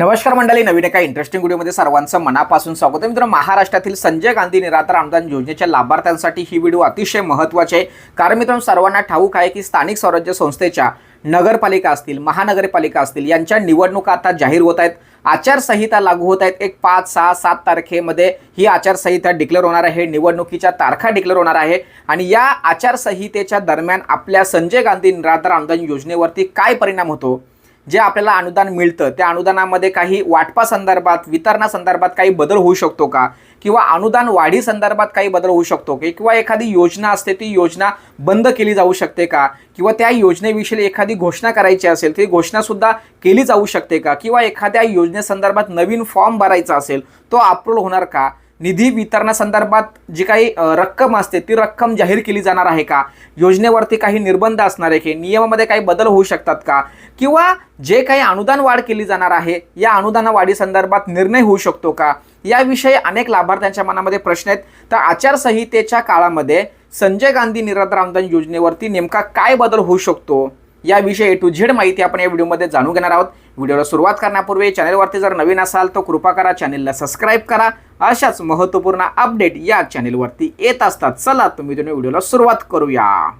नमस्कार मंडळी नवीन एका इंटरेस्टिंग व्हिडिओमध्ये सर्वांचं मनापासून स्वागत आहे. मित्र महाराष्ट्रातील संजय गांधी निराधार अनुदान योजनेच्या लाभार्थ्यांसाठी ही व्हिडिओ अतिशय महत्त्वाची आहे. कारण मित्रांनो सर्वांना ठाऊक आहे की स्थानिक स्वराज्य संस्थेच्या नगरपालिका असतील महानगरपालिका असतील यांच्या निवडणुका आता जाहीर होत आहेत. आचारसंहिता लागू होत आहेत. एक पाच सहा सात तारखेमध्ये ही आचारसंहिता डिक्लेअर होणार आहे. निवडणुकीच्या तारखा डिक्लेअर होणार आहे. आणि या आचारसंहितेच्या दरम्यान आपल्या संजय गांधी निराधार अनुदान योजनेवरती काय परिणाम होतो? जे आपल्याला अनुदान मिळतं त्या अनुदानामध्ये काही वाटपा संदर्भात वितरणासंदर्भात काही बदल होऊ शकतो का? किंवा अनुदान वाढी संदर्भात काही बदल होऊ शकतो का? किंवा एखादी योजना असते ती योजना बंद केली जाऊ शकते का? किंवा त्या योजनेविषयी एखादी घोषणा करायची असेल ती घोषणासुद्धा केली जाऊ शकते का? किंवा एखाद्या योजनेसंदर्भात नवीन फॉर्म भरायचा असेल तो अप्रूव्ह होणार का? निधी वितरणासंदर्भात जी काही रक्कम असते ती रक्कम जाहीर केली जाणार आहे का? योजनेवरती काही निर्बंध असणार आहे की नियमामध्ये काही बदल होऊ शकतात का? किंवा जे काही अनुदान वाढ केली जाणार आहे या अनुदान वाढीसंदर्भात निर्णय होऊ शकतो का? याविषयी अनेक लाभार्थ्यांच्या मनामध्ये प्रश्न आहेत. तर आचारसंहितेच्या काळामध्ये संजय गांधी निराधार अनुदान योजनेवरती नेमका काय बदल होऊ शकतो? याविषयी ए टू झेड माहिती आपण या व्हिडिओमध्ये जाणून घेणार आहोत. व्हिडिओला सुरुवात करण्यापूर्वी चॅनलवरती जर नवीन असाल तर कृपा करा चॅनेलला सबस्क्राईब करा. अशाच महत्त्वपूर्ण अपडेट या चॅनेलवरती येत असतात. चला तुम्ही तुम्ही व्हिडिओला सुरुवात करूया.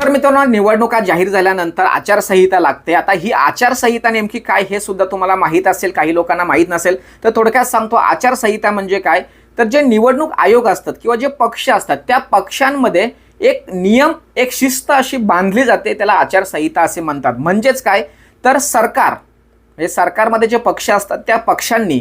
तर मित्रांनो निवडणुका जाहीर झाल्यानंतर आचारसंहिता लागते. आता ही आचारसंहिता नेमकी काय हे सुद्धा तुम्हाला माहीत असेल काही लोकांना माहीत नसेल तर थोडक्यात सांगतो आचारसंहिता म्हणजे काय? तर जे निवडणूक आयोग असतात किंवा जे पक्ष असतात त्या पक्षांमध्ये एक नियम एक शिस्त अशी बांधली जाते त्याला आचारसंहिता असे म्हणतात. म्हणजेच काय? तर सरकार म्हणजे सरकारमध्ये जे पक्ष असतात त्या पक्षांनी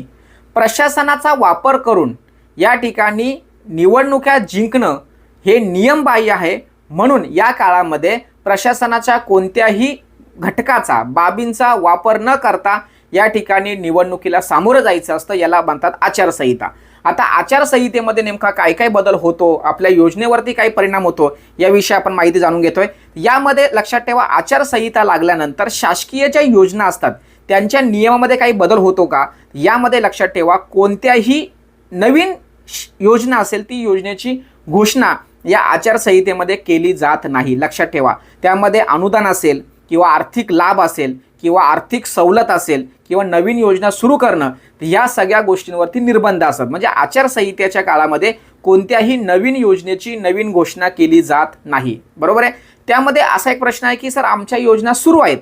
प्रशासनाचा वापर करून या ठिकाणी निवडणुका जिंकणं हे नियमबाह्य आहे. म्हणून या काळामध्ये प्रशासनाच्या कोणत्याही घटकाचा बाबींचा वापर न करता या ठिकाणी निवडणुकीला सामोरं जायचं असतं याला म्हणतात आचारसंहिता. आता आचारसंहितेमध्ये नेमका काय काय बदल होतो? आपल्या योजनेवरती काय परिणाम होतो? याविषयी आपण माहिती जाणून घेतोय. यामध्ये लक्षात ठेवा आचारसंहिता लागल्यानंतर शासकीय ज्या योजना असतात त्यांच्या नियमामध्ये काही बदल होतो का? यामध्ये लक्षात ठेवा कोणत्याही नवीन श- योजना असेल ती योजनेची घोषणा या आचारसंहितेमध्ये केली जात नाही. लक्षात ठेवा. त्यामध्ये अनुदान असेल किंवा आर्थिक लाभ असेल किंवा आर्थिक सवलत असेल किंवा नवीन योजना सुरू करणं या सगळ्या गोष्टींवरती निर्बंध असतात. म्हणजे आचारसंहितेच्या काळामध्ये कोणत्याही नवीन योजनेची नवीन घोषणा केली जात नाही. बरोबर आहे? त्यामध्ये असा एक प्रश्न आहे की सर आमच्या योजना सुरू आहेत.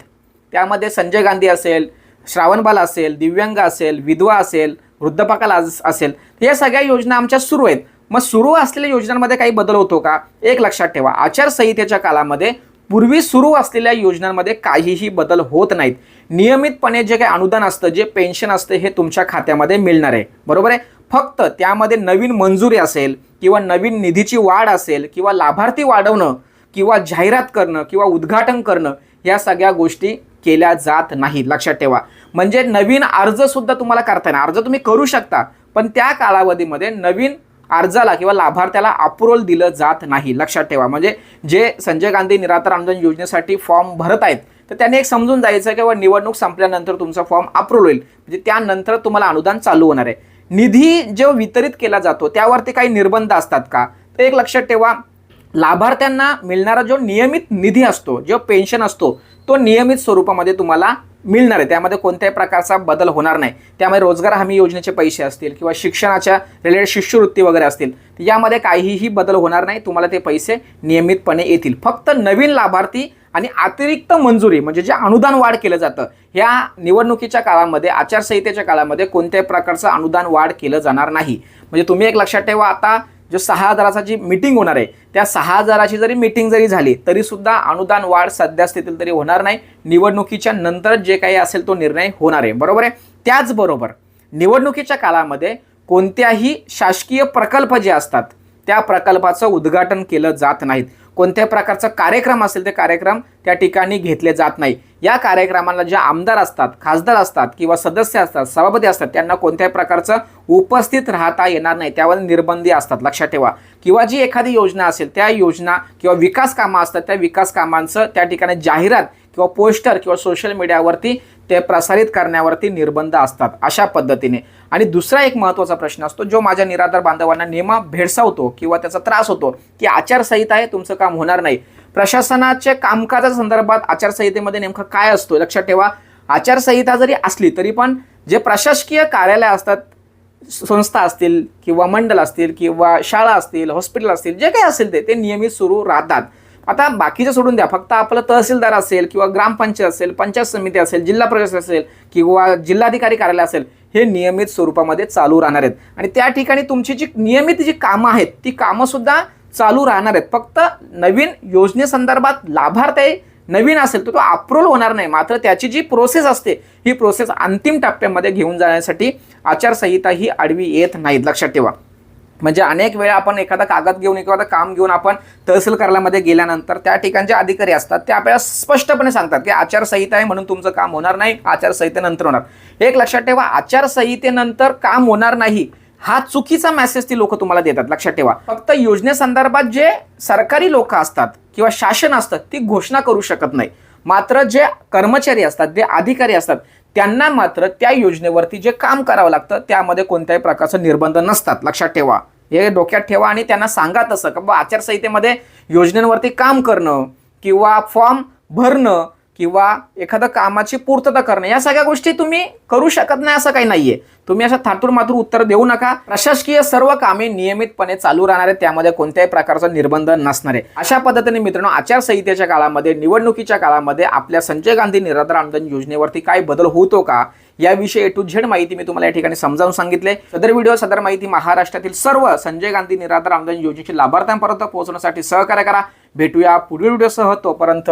त्यामध्ये संजय गांधी असेल श्रावणबाल असेल दिव्यांग असेल विधवा असेल वृद्धपाकाल आज- असेल या सगळ्या योजना आमच्या सुरू आहेत. मग सुरू असलेल्या योजनांमध्ये काही बदल होतो का? एक लक्षात ठेवा. आचारसंहितेच्या काळामध्ये पूर्वी सुरू असलेल्या योजनांमध्ये काहीही बदल होत नाहीत. नियमितपणे जे काही अनुदान असतं जे पेन्शन असतं हे तुमच्या खात्यामध्ये मिळणार आहे. बरोबर आहे? फक्त त्यामध्ये नवीन मंजुरी असेल किंवा नवीन निधीची वाढ असेल किंवा लाभार्थी वाढवणं किंवा जाहिरात करणं किंवा उद्घाटन करणं या सगळ्या गोष्टी केल्या जात नाहीत. लक्षात ठेवा. म्हणजे नवीन अर्जसुद्धा तुम्हाला करता येणार. अर्ज तुम्ही करू शकता पण त्या कालावधीमध्ये नवीन अर्जाला किंवा लाभार्थ्याला अप्रुव्हल दिलं जात नाही. लक्षात ठेवा. म्हणजे जे संजय गांधी निराधार अनुदान योजनेसाठी फॉर्म भरत आहेत तर त्याने एक समजून जायचं किंवा निवडणूक संपल्यानंतर तुमचा फॉर्म अप्रूव्ह होईल. म्हणजे त्यानंतर तुम्हाला अनुदान चालू होणार आहे. निधी जो वितरित केला जातो त्यावरती काही निर्बंध असतात का? तर एक लक्षात ठेवा लाभार्थ्यांना मिळणारा जो नियमित निधी असतो जो पेन्शन असतो तो नियमित स्वरूपामध्ये तुम्हाला मिळणार आहे. त्यामध्ये कोणत्याही प्रकारचा बदल होणार नाही. त्यामध्ये रोजगार हमी योजनेचे पैसे असतील किंवा शिक्षणाच्या रिलेटेड शिष्यवृत्ती वगैरे असतील यामध्ये काहीही बदल होणार नाही. तुम्हाला ते पैसे नियमितपणे येतील. फक्त नवीन लाभार्थी आणि अतिरिक्त मंजुरी म्हणजे जे अनुदान वाढ केलं जातं ह्या निवडणुकीच्या काळामध्ये आचारसंहितेच्या काळामध्ये कोणत्याही प्रकारचं अनुदान वाढ केलं जाणार नाही. म्हणजे तुम्ही एक लक्षात ठेवा आता जो सहा हजाराचा जी मिटिंग होणार आहे त्या सहा हजाराची जरी मिटिंग जरी झाली तरी सुद्धा अनुदान वाढ सध्या स्थितीत तरी होणार नाही. निवडणुकीच्या नंतर जे काही असेल तो निर्णय होणार आहे. बरोबर आहे? त्याचबरोबर निवडणुकीच्या काळामध्ये कोणत्याही शासकीय प्रकल्प जे असतात त्या प्रकल्पाचं उद्घाटन केलं जात नाहीत. कोणत्याही प्रकारचा कार्यक्रम असेल ते कार्यक्रम त्या ठिकाणी घेतले जात नाही. या कार्यक्रमाला जे आमदार असतात खासदार असतात किंवा सदस्य असतात सभापती असतात त्यांना कोणत्याही प्रकारचं उपस्थित राहता येणार नाही. त्यावर निर्बंधी असतात. लक्षात ठेवा. किंवा जी एखादी योजना असेल त्या योजना किंवा विकास कामं असतात त्या विकास कामांचं त्या ठिकाणी जाहिरात किंवा पोस्टर किंवा सोशल मीडियावरती ते प्रसारित करण्यावरती निर्बंध असतात अशा पद्धतीने. आणि दुसरा एक महत्त्वाचा प्रश्न असतो जो माझ्या निराधार बांधवांना नेहमी भेडसावतो किंवा त्याचा त्रास होतो की आचारसंहिता आहे तुमचं काम होणार नाही. प्रशासनाच्या कामकाजा संदर्भात आचारसंहितेमध्ये नेमकं काय असतो लक्षात ठेवा. आचारसंहिता जरी असली तरी पण जे प्रशासकीय कार्यालय असतात संस्था असतील किंवा मंडळ असतील किंवा शाळा असतील हॉस्पिटल असतील जे काही असेल ते ते नियमित सुरू राहतात. आता बाकीचं सोडून द्या. फक्त आपलं तहसीलदार असेल किंवा ग्रामपंचायत असेल पंचायत समिती असेल जिल्हा प्रशासन असेल किंवा जिल्हाधिकारी कार्यालय असेल हे नियमित स्वरूपामध्ये चालू राहणार आहेत. आणि त्या ठिकाणी तुमची जी नियमित जी कामं आहेत ती कामंसुद्धा चालू राहणार आहेत. फक्त नवीन योजनेसंदर्भात लाभार्थी नवीन असेल तर तो अप्रूव्हल होणार नाही. मात्र त्याची जी प्रोसेस असते ही प्रोसेस अंतिम टप्प्यामध्ये घेऊन जाण्यासाठी आचारसंहिता ही आडवी येत नाहीत. लक्षात ठेवा. म्हणजे अनेक वेळा आपण एखादा कागद घेऊन एखादं काम घेऊन आपण तहसील कार्यालयामध्ये गेल्यानंतर त्या ठिकाणचे अधिकारी असतात ते आपल्याला स्पष्टपणे सांगतात की आचारसंहिता आहे म्हणून तुमचं काम होणार नाही आचारसंहितेनंतर होणार. एक लक्षात ठेवा आचारसंहितेनंतर काम होणार नाही. हा चुकीचा मेसेज ती लोक तुम्हाला देतात. लक्षात ठेवा. फक्त योजनेसंदर्भात जे सरकारी लोक असतात किंवा शासन असतं ती घोषणा करू शकत नाही. मात्र जे कर्मचारी असतात जे अधिकारी असतात त्यांना मात्र त्या योजनेवरती जे काम करावं लागतं त्यामध्ये कोणत्याही प्रकारचं निर्बंध नसतात. लक्षात ठेवा. हे डोक्यात ठेवा आणि त्यांना सांगा तसं. का बा आचारसंहितेमध्ये योजनेवरती काम करणं किंवा फॉर्म भरणं किंवा एखादं कामाची पूर्तता करणं या सगळ्या गोष्टी तुम्ही करू शकत नाही असं काही नाहीये. तुम्ही असं थातूर मातूर उत्तर देऊ नका. प्रशासकीय सर्व कामे नियमितपणे चालू राहणार आहेत. त्यामध्ये कोणत्याही प्रकारचा निर्बंध नसणार आहे. अशा पद्धतीने मित्रांनो आचारसंहितेच्या काळामध्ये निवडणुकीच्या काळामध्ये आपल्या संजय गांधी निराधार अनुदान योजनेवरती काय बदल होतो का? याविषयी ए टू झेड माहिती मी तुम्हाला या ठिकाणी समजावून सांगितले. सदर व्हिडिओ सदर माहिती महाराष्ट्रातील सर्व संजय गांधी निराधार अनुदान योजनेची लाभार्थ्यांपर्यंत पोहोचण्यासाठी सहकार्य करा. भेटूया पुढील व्हिडिओसह. तोपर्यंत